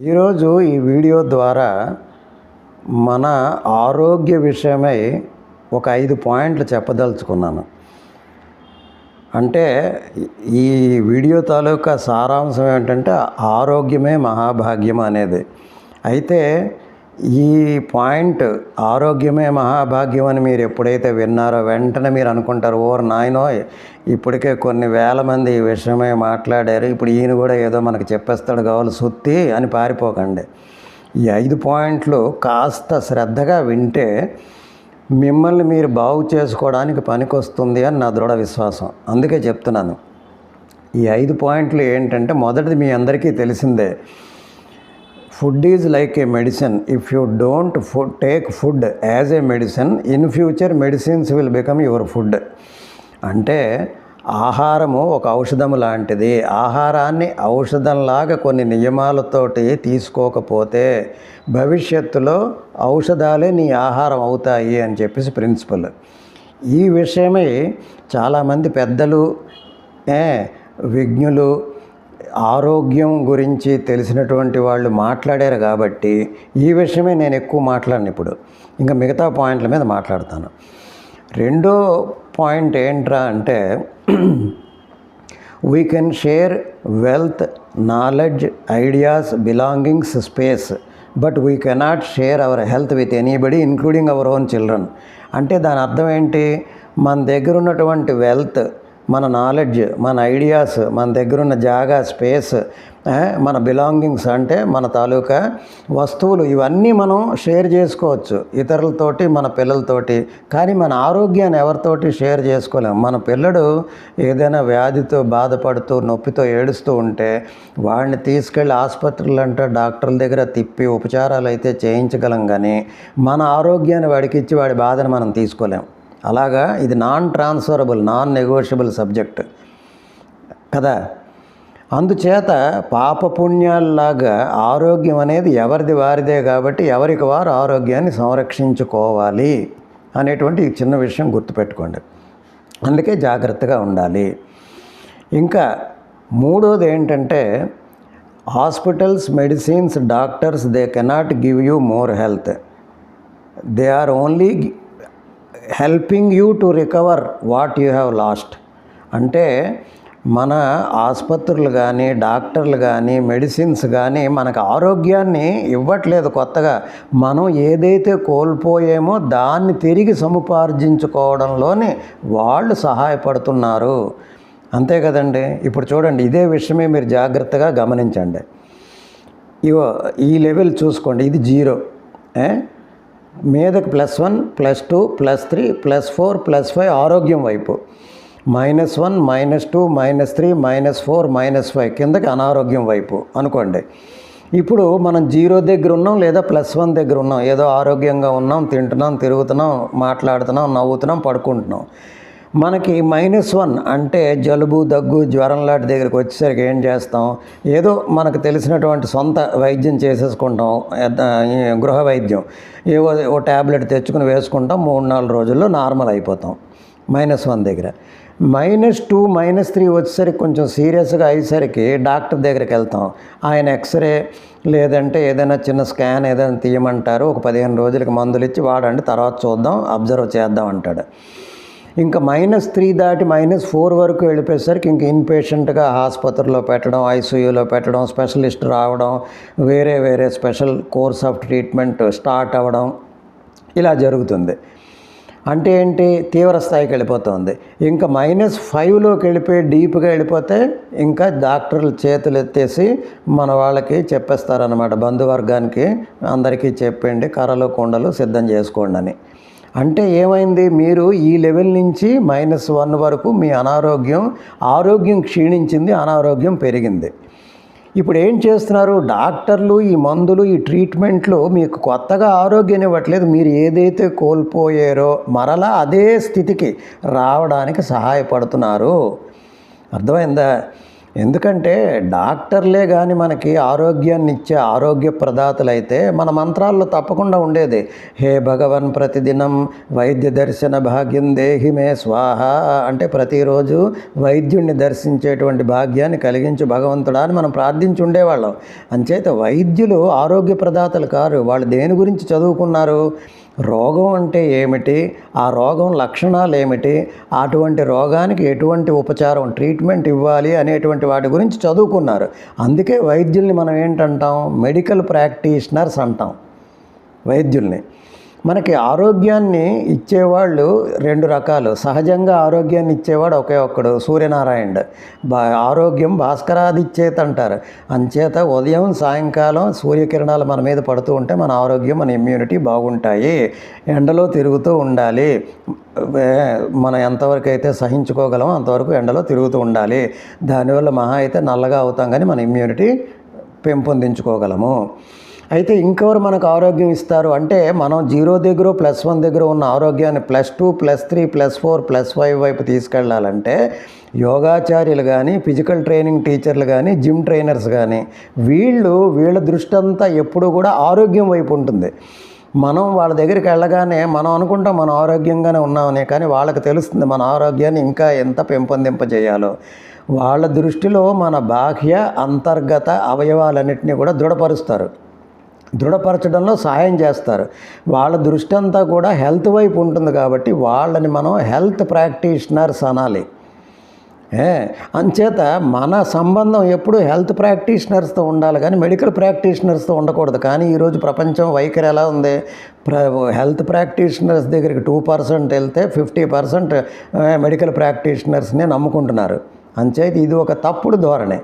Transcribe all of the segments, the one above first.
ఈరోజు ఈ వీడియో ద్వారా మన ఆరోగ్య విషయమై ఒక ఐదు పాయింట్లు చెప్పదలుచుకున్నాను. అంటే ఈ వీడియో తాలూకా సారాంశం ఏంటంటే ఆరోగ్యమే మహాభాగ్యం అనేది. అయితే ఈ పాయింట్ ఆరోగ్యమే మహాభాగ్యం అని మీరు ఎప్పుడైతే విన్నారో వెంటనే మీరు అనుకుంటారు ఓర్ నాయనో ఇప్పటికే కొన్ని వేల మంది ఈ విషయమే మాట్లాడారు ఇప్పుడు ఈయన కూడా ఏదో మనకు చెప్పేస్తాడు కావాలి సుత్తి అని పారిపోకండి. ఈ ఐదు పాయింట్లు కాస్త శ్రద్ధగా వింటే మిమ్మల్ని మీరు బాగు చేసుకోవడానికి పనికొస్తుంది అని నా దృఢ విశ్వాసం. అందుకే చెప్తున్నాను. ఈ ఐదు పాయింట్లు ఏంటంటే మొదటిది మీ అందరికీ తెలిసిందే. Food is like a medicine if you don't food take food as a medicine in future medicines will become your food అంటే ఆహారము ఒక ఔషధం లాంటిది. ఆహారాన్ని ఔషధంలాగా కొన్ని నియమాలతోటి తీసుకోకపోతే భవిష్యత్తులో ఔషధాలే నీ ఆహారం అవుతాయి అని చెప్పేసి ప్రిన్సిపల్ ఈ విషయమై చాలామంది పెద్దలు ఏ, విజ్ఞులు ఆరోగ్యం గురించి తెలిసినటువంటి వాళ్ళు మాట్లాడారు కాబట్టి ఈ విషయమే నేను ఎక్కువ మాట్లాడను ఇప్పుడు. ఇంకా మిగతా పాయింట్ల మీద మాట్లాడతాను. రెండో పాయింట్ ఏంట్రా అంటే we can share wealth knowledge ideas belongings space but we cannot share our health with anybody including our own children అంటే దాని అర్థం ఏంటి? మన దగ్గర ఉన్నటువంటి వెల్త్ మన నాలెడ్జ్ మన ఐడియాస్ మన దగ్గర ఉన్న జాగా స్పేస్ మన బిలాంగింగ్స్ అంటే మన తాలూకా వస్తువులు. ఇవన్నీ మనం షేర్ చేసుకోవచ్చు. ఇతరులతోటి మన పిల్లలతోటి. కానీ మన ఆరోగ్యాన్ని ఎవరితోటి షేర్ చేసుకోలేము మన పిల్లడు ఏదైనా వ్యాధితో బాధపడుతూ నొప్పితో ఏడుస్తూ ఉంటే వాడిని తీసుకెళ్ళి ఆసుపత్రులు అంటే డాక్టర్ల దగ్గర తిప్పి ఉపచారాలు అయితే చేయించగలం కానీ మన ఆరోగ్యాన్ని వాడికిచ్చి వాడి బాధను మనం తీసుకోలేం. అలాగా ఇది non transferable non negotiable subject కదా? అందుచేత పాపపుణ్యాల్లాగా ఆరోగ్యం అనేది ఎవరిది వారిదే కాబట్టి ఎవరికి వారు ఆరోగ్యాన్ని సంరక్షించుకోవాలి అనేటువంటి ఈ చిన్న విషయం గుర్తుపెట్టుకోండి. అందుకే జాగ్రత్తగా ఉండాలి. ఇంకా మూడోది ఏంటంటే hospitals medicines doctors they cannot give you more health. They are only helping you to recover what you have lost అంటే మన ఆసుపత్రులు కానీ డాక్టర్లు కానీ మెడిసిన్స్ కానీ మనకు ఆరోగ్యాన్ని ఇవ్వట్లేదు కొత్తగా. మనం ఏదైతే కోల్పోయామో దాన్ని తిరిగి సముపార్జించుకోవడంలోనే వాళ్ళు సహాయపడుతున్నారు. అంతే కదండి? ఇప్పుడు చూడండి ఇదే విషయమే మీరు జాగ్రత్తగా గమనించండి. ఇవో ఈ లెవెల్ చూసుకోండి ఇది జీరో. ఏ? మీదకి plus one plus two plus three plus four plus five ఆరోగ్యం వైపు. Minus one minus two minus three minus four minus five కిందకి అనారోగ్యం వైపు అనుకోండి. ఇప్పుడు మనం జీరో దగ్గర ఉన్నాం లేదా ప్లస్ వన్ దగ్గర ఉన్నాం ఏదో ఆరోగ్యంగా ఉన్నాం తింటున్నాం తిరుగుతున్నాం మాట్లాడుతున్నాం నవ్వుతున్నాం పడుకుంటున్నాం. మనకి మైనస్ వన్ అంటే జలుబు దగ్గు జ్వరం లాంటి దగ్గరికి వచ్చేసరికి ఏం చేస్తాం? ఏదో మనకు తెలిసినటువంటి సొంత వైద్యం చేసేసుకుంటాం. గృహ వైద్యం. ఏవో ఓ ట్యాబ్లెట్ తెచ్చుకుని వేసుకుంటాం. మూడు నాలుగు రోజుల్లో నార్మల్ అయిపోతాం. మైనస్ వన్ దగ్గర. మైనస్ టూ మైనస్ త్రీ వచ్చేసరికి కొంచెం సీరియస్గా అయ్యేసరికి డాక్టర్ దగ్గరికి వెళ్తాం. ఆయన ఎక్స్రే లేదంటే ఏదైనా చిన్న స్కాన్ ఏదైనా తీయమంటారు. ఒక పదిహేను రోజులకి మందులు ఇచ్చి వాడండి తర్వాత చూద్దాం అబ్జర్వ్ చేద్దాం అంటాడు. ఇంకా మైనస్ త్రీ దాటి మైనస్ ఫోర్ వరకు వెళ్ళిపోయేసరికి ఇంక ఇన్పేషెంట్గా ఆసుపత్రిలో పెట్టడం ఐసీయూలో పెట్టడం స్పెషలిస్ట్ రావడం వేరే వేరే special course of treatment start అవ్వడం ఇలా జరుగుతుంది. అంటే ఏంటి? తీవ్ర స్థాయికి వెళ్ళిపోతుంది. ఇంకా మైనస్ ఫైవ్లోకి వెళ్ళిపోయి డీప్గా వెళ్ళిపోతే ఇంకా డాక్టర్లు చేతులు ఎత్తేసి మన వాళ్ళకి చెప్పేస్తారనమాట బంధువర్గానికి అందరికీ చెప్పండి కర్రలు కుండలు సిద్ధం చేసుకోండి అని. అంటే ఏమైంది? మీరు ఈ లెవెల్ నుంచి మైనస్ వన్ వరకు మీ అనారోగ్యం ఆరోగ్యం క్షీణించింది అనారోగ్యం పెరిగింది. ఇప్పుడు ఏం చేస్తున్నారు? డాక్టర్లు ఈ మందులు ఈ ట్రీట్మెంట్లు మీకు కొత్తగా ఆరోగ్యం ఇవ్వట్లేదు. మీరు ఏదైతే కోల్పోయారో మరలా అదే స్థితికి రావడానికి సహాయపడుతున్నారు. అర్థమైందా? ఎందుకంటే డాక్టర్లే కానీ మనకి ఆరోగ్యాన్ని ఇచ్చే ఆరోగ్య ప్రదాతలైతే మన మంత్రాల్లో తప్పకుండా ఉండేది. హే భగవన్ ప్రతిదినం వైద్య దర్శన భాగ్యం దేహి మే స్వాహ అంటే ప్రతిరోజు వైద్యుణ్ణి దర్శించేటువంటి భాగ్యాన్ని కలిగించు భగవంతుడా అని మనం ప్రార్థించి ఉండేవాళ్ళం. అంచేత వైద్యులు ఆరోగ్య ప్రదాతలు కారు. వాళ్ళు దేని గురించి చదువుకున్నారు? రోగం అంటే ఏమిటి? ఆ రోగం లక్షణాలు ఏమిటి? అటువంటి రోగానికి ఎటువంటి ఉపచారం ట్రీట్మెంట్ ఇవ్వాలి అనేటువంటి వాటి గురించి చదువుకున్నారు. అందుకే వైద్యుల్ని మనం ఏంటంటాం? మెడికల్ ప్రాక్టీషనర్స్ అంటాం. వైద్యుల్ని. మనకి ఆరోగ్యాన్ని ఇచ్చేవాళ్ళు రెండు రకాలు. సహజంగా ఆరోగ్యాన్ని ఇచ్చేవాడు ఒకే ఒక్కడు సూర్యనారాయణుడు. బా ఆరోగ్యం భాస్కరాదిచ్చేత అంటారు అంచేత ఉదయం సాయంకాలం సూర్యకిరణాలు మన మీద పడుతూ ఉంటే మన ఆరోగ్యం మన ఇమ్యూనిటీ బాగుంటాయి. ఎండలో తిరుగుతూ ఉండాలి. మనం ఎంతవరకు అయితే సహించుకోగలమో అంతవరకు ఎండలో తిరుగుతూ ఉండాలి. దానివల్ల మహా అయితే నల్లగా అవుతాం కానీ మన ఇమ్యూనిటీ పెంపొందించుకోగలము. అయితే ఇంకెవరు మనకు ఆరోగ్యం ఇస్తారు? అంటే మనం జీరో దగ్గర ప్లస్ వన్ దగ్గర ఉన్న ఆరోగ్యాన్ని plus two plus three plus four plus five వైపు తీసుకెళ్ళాలంటే యోగాచార్యులు కానీ ఫిజికల్ ట్రైనింగ్ టీచర్లు కానీ జిమ్ ట్రైనర్స్ కానీ వీళ్ళు వీళ్ళ దృష్టి అంతా ఎప్పుడూ కూడా ఆరోగ్యం వైపు ఉంటుంది. మనం వాళ్ళ దగ్గరికి వెళ్ళగానే మనం అనుకుంటాం మనం ఆరోగ్యంగానే ఉన్నామని కానీ వాళ్ళకి తెలుస్తుంది మన ఆరోగ్యాన్ని ఇంకా ఎంత పెంపొందింపజేయాలో. వాళ్ళ దృష్టిలో మన బాహ్య అంతర్గత అవయవాలన్నింటినీ కూడా దృఢపరుస్తారు. దృఢపరచడంలో సహాయం చేస్తారు. వాళ్ళ దృష్టి అంతా కూడా హెల్త్ వైపు ఉంటుంది కాబట్టి వాళ్ళని మనం హెల్త్ ప్రాక్టీషనర్స్ అనాలి. అంచేత మన సంబంధం ఎప్పుడు హెల్త్ ప్రాక్టీషనర్స్తో ఉండాలి కానీ మెడికల్ ప్రాక్టీషనర్స్తో ఉండకూడదు. కానీ ఈరోజు ప్రపంచం వైఖరి ఎలా ఉంది? ప్ర హెల్త్ ప్రాక్టీషనర్స్ దగ్గరికి టూ పర్సెంట్ వెళ్తే ఫిఫ్టీ పర్సెంట్ మెడికల్ ప్రాక్టీషనర్స్ని నమ్ముకుంటున్నారు. అంచేత ఇది ఒక తప్పుడు ధోరణి.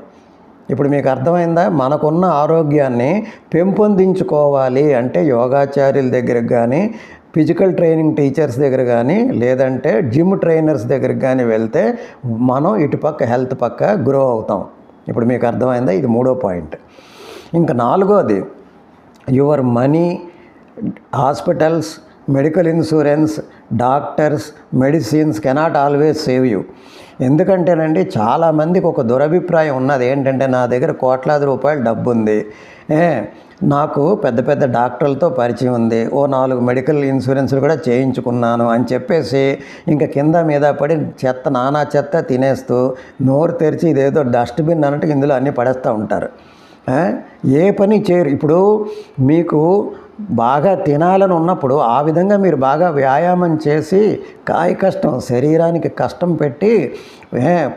ఇప్పుడు మీకు అర్థమైందా? మనకున్న ఆరోగ్యాన్ని పెంపొందించుకోవాలి అంటే యోగాచార్యుల దగ్గరకు కానీ ఫిజికల్ ట్రైనింగ్ టీచర్స్ దగ్గర కానీ లేదంటే జిమ్ ట్రైనర్స్ దగ్గరికి కానీ వెళ్తే మనం ఇటుపక్క హెల్త్ పక్క గ్రో అవుతాం. ఇప్పుడు మీకు అర్థమైందా? ఇది మూడో పాయింట్. ఇంకా నాలుగోది your money hospitals medical insurance doctors medicines cannot always save you. ఎందుకంటేనండి చాలామందికి ఒక దురభిప్రాయం ఉన్నది. ఏంటంటే నా దగ్గర కోట్లాది రూపాయలు డబ్బు ఉంది నాకు పెద్ద పెద్ద డాక్టర్లతో పరిచయం ఉంది. ఓ నాలుగు మెడికల్ ఇన్సూరెన్స్లు కూడా చేయించుకున్నాను అని చెప్పేసి ఇంకా కింద మీద పడి చెత్త నానా చెత్త తినేస్తూ నోరు తెరిచి ఇదేదో డస్ట్బిన్ అన్నట్టు ఇందులో అన్నీ పడేస్తూ ఉంటారు. ఏ పని చేయరు. ఇప్పుడు మీకు బాగా తినాలని ఉన్నప్పుడు ఆ విధంగా మీరు బాగా వ్యాయామం చేసి కాయ కష్టం శరీరానికి కష్టం పెట్టి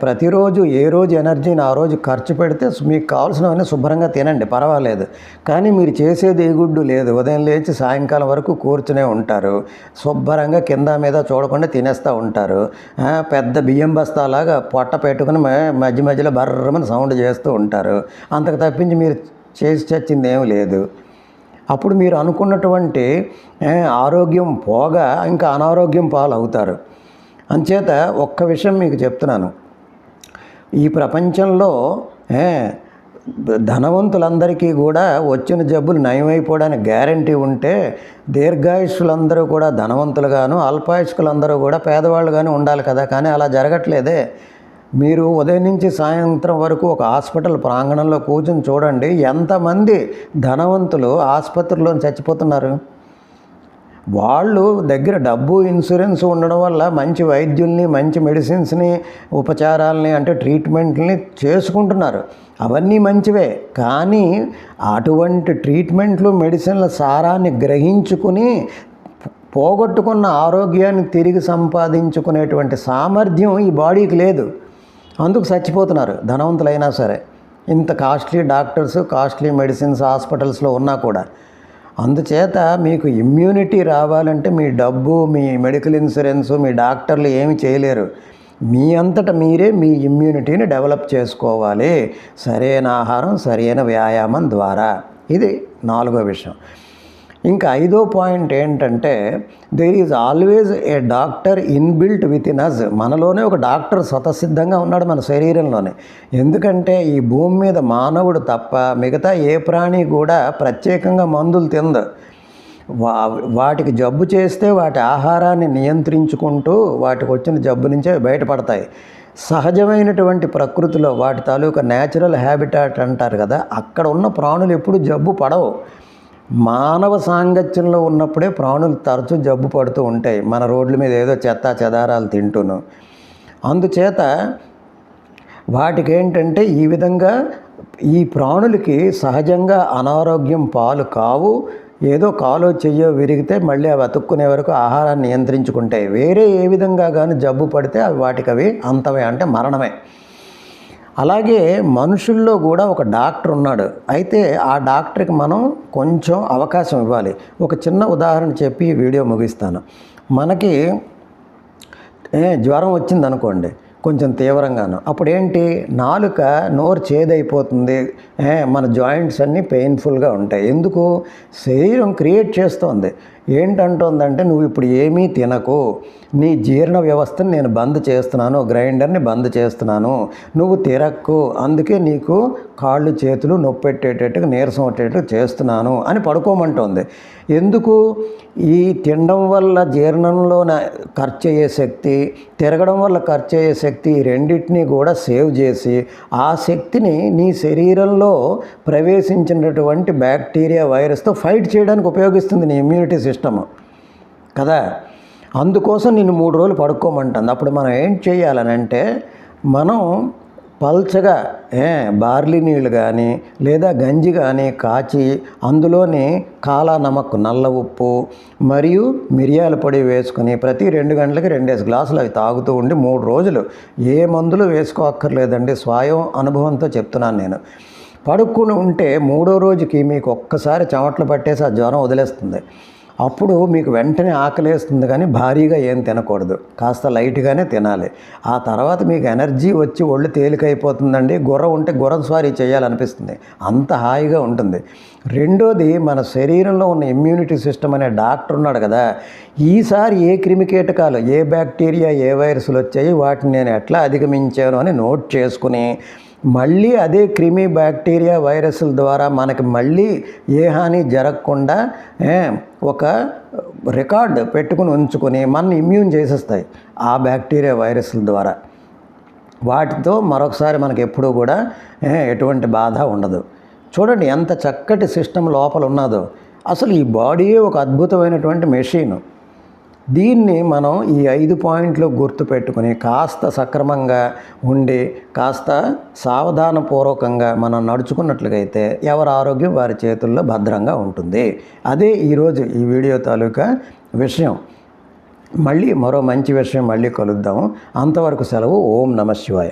ప్రతిరోజు ఏ రోజు ఎనర్జీని ఆ రోజు ఖర్చు పెడితే మీకు కావాల్సినవన్నీ శుభ్రంగా తినండి పర్వాలేదు. కానీ మీరు చేసేది ఏ గుడ్డు లేదు. ఉదయం లేచి సాయంకాలం వరకు కూర్చునే ఉంటారు. శుభ్రంగా కింద మీద చూడకుండా తినేస్తూ ఉంటారు. పెద్ద బియ్యం బస్తాలాగా పొట్ట పెట్టుకుని మధ్య మధ్యలో బర్రమని సౌండ్ చేస్తూ ఉంటారు. అంతకు తప్పించి మీరు చేసి చచ్చింది ఏం లేదు. అప్పుడు మీరు అనుకున్నటువంటి ఆరోగ్యం పోగా ఇంకా అనారోగ్యం పాలు అవుతారు అంచేత ఒక్క విషయం మీకు చెప్తున్నాను. ఈ ప్రపంచంలో ధనవంతులందరికీ కూడా వచ్చిన జబ్బులు నయమైపోవడానికి గ్యారంటీ ఉంటే దీర్ఘాయుషులందరూ కూడా ధనవంతులుగాను అల్పాయుష్కులందరూ కూడా పేదవాళ్ళుగాను ఉండాలి కదా. కానీ అలా జరగట్లేదే. మీరు ఉదయం నుంచి సాయంత్రం వరకు ఒక హాస్పిటల్ ప్రాంగణంలో కూర్చొని చూడండి. ఎంతమంది ధనవంతులు ఆసుపత్రిలో చచ్చిపోతున్నారు? వాళ్ళు దగ్గర డబ్బు ఇన్సూరెన్స్ ఉండడం వల్ల మంచి వైద్యుల్ని మంచి మెడిసిన్స్ని ఉపచారాలని అంటే ట్రీట్మెంట్ని చేసుకుంటున్నారు. అవన్నీ మంచివే. కానీ అటువంటి ట్రీట్మెంట్లు మెడిసిన్ల సారాన్ని గ్రహించుకుని పోగొట్టుకున్న ఆరోగ్యాన్ని తిరిగి సంపాదించుకునేటువంటి సామర్థ్యం ఈ బాడీకి లేదు. అందుకు చచ్చిపోతున్నారు. ధనవంతులైనా సరే. ఇంత కాస్ట్లీ డాక్టర్స్ కాస్ట్లీ మెడిసిన్స్ హాస్పిటల్స్లో ఉన్నా కూడా. అందుచేత మీకు ఇమ్యూనిటీ రావాలంటే మీ డబ్బు మీ మెడికల్ ఇన్సూరెన్స్ మీ డాక్టర్లు ఏమి చేయలేరు. మీ అంతట మీరే మీ ఇమ్యూనిటీని డెవలప్ చేసుకోవాలి. సరైన ఆహారం సరైన వ్యాయామం ద్వారా. ఇది నాలుగో విషయం. ఇంకా ఐదో పాయింట్ ఏంటంటే there is always a doctor inbuilt with in us మనలోనే ఒక డాక్టర్ స్వతసిద్ధంగా ఉన్నాడు మన శరీరంలోనే. ఎందుకంటే ఈ భూమి మీద మానవుడు తప్ప మిగతా ఏ ప్రాణి కూడా ప్రత్యేకంగా మందులు తిందు. వా వాటికి జబ్బు చేస్తే వాటి ఆహారాన్ని నియంత్రించుకుంటూ వాటికి వచ్చిన జబ్బు నుంచే బయటపడతాయి. సహజమైనటువంటి ప్రకృతిలో వాటి తాలూకా న్యాచురల్ హ్యాబిటాట్ అంటారు కదా అక్కడ ఉన్న ప్రాణులు ఎప్పుడు జబ్బు పడవు. మానవ సాంగత్యంలో ఉన్నప్పుడే ప్రాణులు తరచూ జబ్బు పడుతూ ఉంటాయి. మన రోడ్ల మీద ఏదో చెత్త చెదారాలు తింటూను. అందుచేత వాటికి ఏంటంటే ఈ విధంగా ఈ ప్రాణులకి సహజంగా అనారోగ్యం పాలు కావు. ఏదో కాలో చెయ్యో విరిగితే మళ్ళీ అవి అతుక్కునే వరకు ఆహారాన్ని నియంత్రించుకుంటాయి. వేరే ఏ విధంగా కానీ జబ్బు పడితే అవి వాటికి అవి అంతమే అంటే మరణమే. అలాగే మనుషుల్లో కూడా ఒక డాక్టర్ ఉన్నాడు. అయితే ఆ డాక్టర్కి మనం కొంచెం అవకాశం ఇవ్వాలి. ఒక చిన్న ఉదాహరణ చెప్పి వీడియో ముగిస్తాను. మనకి జ్వరం వచ్చింది అనుకోండి కొంచెం తీవ్రంగాను. అప్పుడు ఏంటి నాలుక నోరు చేదైపోతుంది. మన జాయింట్స్ అన్నీ పెయిన్ఫుల్గా ఉంటాయి. ఎందుకు? శరీరం క్రియేట్ చేస్తోంది. ఏంటంటుందంటే నువ్వు ఇప్పుడు ఏమీ తినకు. నీ జీర్ణ వ్యవస్థను నేను బంద్ చేస్తున్నాను. గ్రైండర్ని బంద్ చేస్తున్నాను. నువ్వు తిరక్కు. అందుకే నీకు కాళ్ళు చేతులు నొప్పి పెట్టేటట్టుగా నీరసం వచ్చేటట్టు చేస్తున్నాను అని పడుకోమంటుంది. ఎందుకు? ఈ తినడం వల్ల జీర్ణంలో ఖర్చు అయ్యే శక్తి తిరగడం వల్ల ఖర్చు అయ్యే శక్తి రెండింటినీ కూడా సేవ్ చేసి ఆ శక్తిని నీ శరీరంలో ప్రవేశించినటువంటి బ్యాక్టీరియా వైరస్తో ఫైట్ చేయడానికి ఉపయోగిస్తుంది నీ ఇమ్యూనిటీ సిస్టమ్. కదా? అందుకోసం నిన్ను మూడు రోజులు పడుకోమంటుంది. అప్పుడు మనం ఏం చేయాలని అంటే మనం పల్చగా ఏ బార్లీ నీళ్ళు కానీ లేదా గంజి కానీ కాచి అందులోని కాలా నమక్ నల్ల ఉప్పు మరియు మిరియాల పొడి వేసుకుని ప్రతి రెండు గంటలకి రెండేసి గ్లాసులు అవి తాగుతూ ఉండి మూడు రోజులు. ఏ మందులు వేసుకోక్కర్లేదండి. స్వయం అనుభవంతో చెప్తున్నాను నేను. పడుకుని ఉంటే మూడో రోజుకి మీకు ఒక్కసారి చెమట్లు పట్టేసి ఆ జ్వరం వదిలేస్తుంది. అప్పుడు మీకు వెంటనే ఆకలేస్తుంది కానీ భారీగా ఏం తినకూడదు. కాస్త లైట్గానే తినాలి. ఆ తర్వాత మీకు ఎనర్జీ వచ్చి ఒళ్ళు తేలికైపోతుందండి. గుర్ర ఉంటే గుర్రం స్వారీ చేయాలనిపిస్తుంది. అంత హాయిగా ఉంటుంది. రెండోది మన శరీరంలో ఉన్న ఇమ్యూనిటీ సిస్టమ్ అనే డాక్టర్ ఉన్నాడు కదా ఈసారి ఏ క్రిమికీటకాలు ఏ బ్యాక్టీరియా ఏ వైరస్లు వచ్చాయి వాటిని నేను ఎట్లా అధిగమించాను అని నోట్ చేసుకుని మళ్ళీ అదే క్రిమి బ్యాక్టీరియా వైరస్ల ద్వారా మనకి మళ్ళీ ఏ హాని జరగకుండా ఒక రికార్డ్ పెట్టుకుని ఉంచుకొని మన ఇమ్యూన్ చేసేస్తాయి ఆ బ్యాక్టీరియా వైరస్ల ద్వారా. వాటితో మరొకసారి మనకి ఎప్పుడూ కూడా ఎటువంటి బాధ ఉండదు. చూడండి ఎంత చక్కటి సిస్టమ్ లోపల ఉన్నదో. అసలు ఈ బాడీయే ఒక అద్భుతమైనటువంటి మెషిన్. దీన్ని మనం ఈ ఐదు పాయింట్లు గుర్తుపెట్టుకుని కాస్త సక్రమంగా ఉండి కాస్త సావధానపూర్వకంగా మనం నడుచుకున్నట్లుగైతే ఎవరి ఆరోగ్యం వారి చేతుల్లో భద్రంగా ఉంటుంది. అదే ఈరోజు ఈ వీడియో తాలూకా విషయం. మళ్ళీ మరో మంచి విషయం మళ్ళీ కలుద్దాం. అంతవరకు సెలవు. ఓం నమ శివాయ.